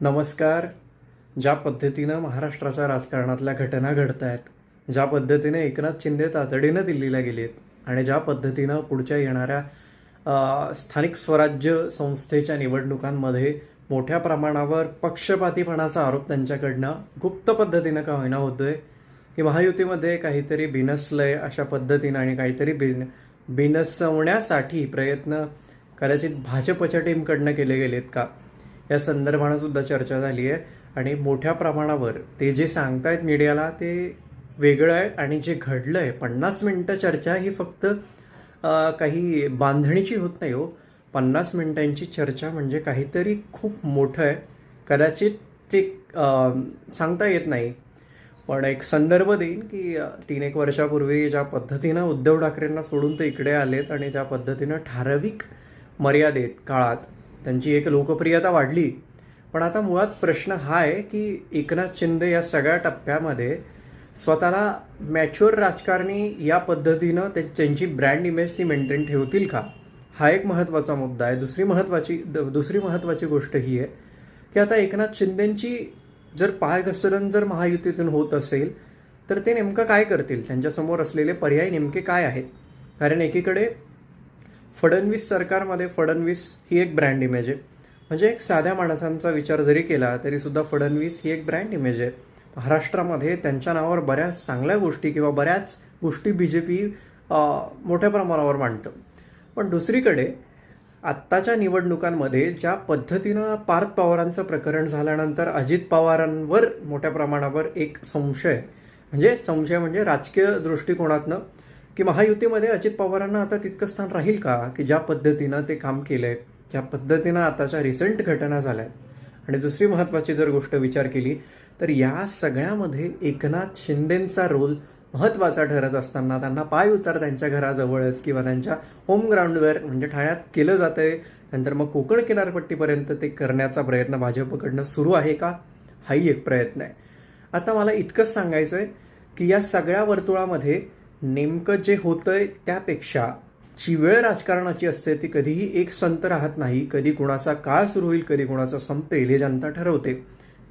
नमस्कार. ज्या पद्धतीनं महाराष्ट्राच्या राजकारणातल्या घटना घडत आहेत ज्या पद्धतीने एकनाथ शिंदे तातडीनं दिल्लीला गेलेत आणि ज्या पद्धतीनं पुढच्या येणाऱ्या स्थानिक स्वराज्य संस्थेच्या निवडणुकांमध्ये मोठ्या प्रमाणावर पक्षपातीपणाचा आरोप त्यांच्याकडनं गुप्त पद्धतीनं का होईना होतोय? की महायुतीमध्ये काहीतरी बिनसलंय अशा पद्धतीनं आणि काहीतरी बिन बिनसवण्यासाठी प्रयत्न कदाचित भाजपच्या टीमकडनं केले गेलेत का? या संदर्भानं सुद्धा चर्चा झाली आहे. आणि मोठ्या प्रमाणावर ते जे सांगतायत मीडियाला ते वेगळं आहे आणि जे घडलं आहे पन्नास मिनटं चर्चा ही फक्त काही बांधणीची होत नाही हो. पन्नास मिनिटांची चर्चा म्हणजे काहीतरी खूप मोठं आहे. कदाचित ते सांगता येत नाही. पण एक संदर्भ देईन की तीन एक वर्षापूर्वी ज्या पद्धतीनं उद्धव ठाकरेंना सोडून ते इकडे आलेत आणि ज्या पद्धतीनं ठराविक मर्यादेत काळात त्यांची एक लोकप्रियता वाढली. पण आता मुळात प्रश्न हा आहे की एकनाथ शिंदे या सगळ्या टप्प्यामध्ये स्वतःला मॅच्युअर राजकारणी या पद्धतीनं ते- त्यांची ब्रँड इमेज ती मेंटेन ठेवतील का? हा एक महत्त्वाचा मुद्दा आहे. दुसरी महत्त्वाची द- दुसरी महत्त्वाची गोष्ट ही आहे की आता एकनाथ शिंदेंची जर पाय घसरण जर महायुतीतून होत असेल तर ते नेमकं काय करतील? त्यांच्यासमोर असलेले पर्याय नेमके काय आहेत? कारण एकीकडे फडणवीस सरकारमध्ये फडणवीस ही एक ब्रँड इमेज आहे. म्हणजे एक साध्या माणसांचा विचार जरी केला तरीसुद्धा फडणवीस ही एक ब्रँड इमेज आहे. महाराष्ट्रामध्ये त्यांच्या नावावर बऱ्याच चांगल्या गोष्टी किंवा बऱ्याच गोष्टी बी जे पी मोठ्या प्रमाणावर मांडतं. पण दुसरीकडे आत्ताच्या निवडणुकांमध्ये ज्या पद्धतीनं पार्थ पवारांचं प्रकरण झाल्यानंतर अजित पवारांवर मोठ्या प्रमाणावर एक संशय म्हणजे संशय म्हणजे राजकीय दृष्टिकोनातनं की महायुतीमध्ये अजित पवारांना आता तितकं स्थान राहील का? की ज्या पद्धतीनं ते काम केलंय ज्या पद्धतीनं आताच्या रिसेंट घटना झाल्यात. आणि दुसरी महत्त्वाची जर गोष्ट विचार केली तर या सगळ्यामध्ये एकनाथ शिंदेंचा रोल महत्त्वाचा ठरत असताना त्यांना पाय उतार त्यांच्या घराजवळच किंवा त्यांच्या होम ग्राउंडवर म्हणजे ठाण्यात केलं जातंय. नंतर मग कोकण किनारपट्टीपर्यंत ते करण्याचा प्रयत्न भाजपकडनं सुरू आहे का? हाही एक प्रयत्न आहे. आता मला इतकंच सांगायचं आहे की या सगळ्या वर्तुळामध्ये नेमकं जे होतंय त्यापेक्षा जी वेळ राजकारणाची असते ती कधीही एक संत राहत नाही कधी कुणाचा काळ सुरू होईल कधी कुणाचा संपेल हे जनता ठरवते.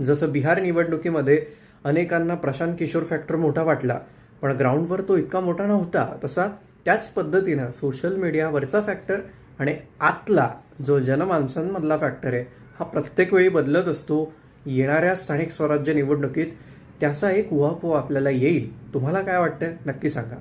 जसं बिहार निवडणुकीमध्ये अनेकांना प्रशांत किशोर फॅक्टर मोठा वाटला पण ग्राउंडवर तो इतका मोठा नव्हता तसा त्याच पद्धतीनं सोशल मीडियावरचा फॅक्टर आणि आतला जो जनमानसांमधला फॅक्टर आहे हा प्रत्येक वेळी बदलत असतो. येणाऱ्या स्थानिक स्वराज्य निवडणुकीत त्याचा एक उहापोह आपल्याला येईल. तुम्हाला काय वाटतं नक्की सांगा.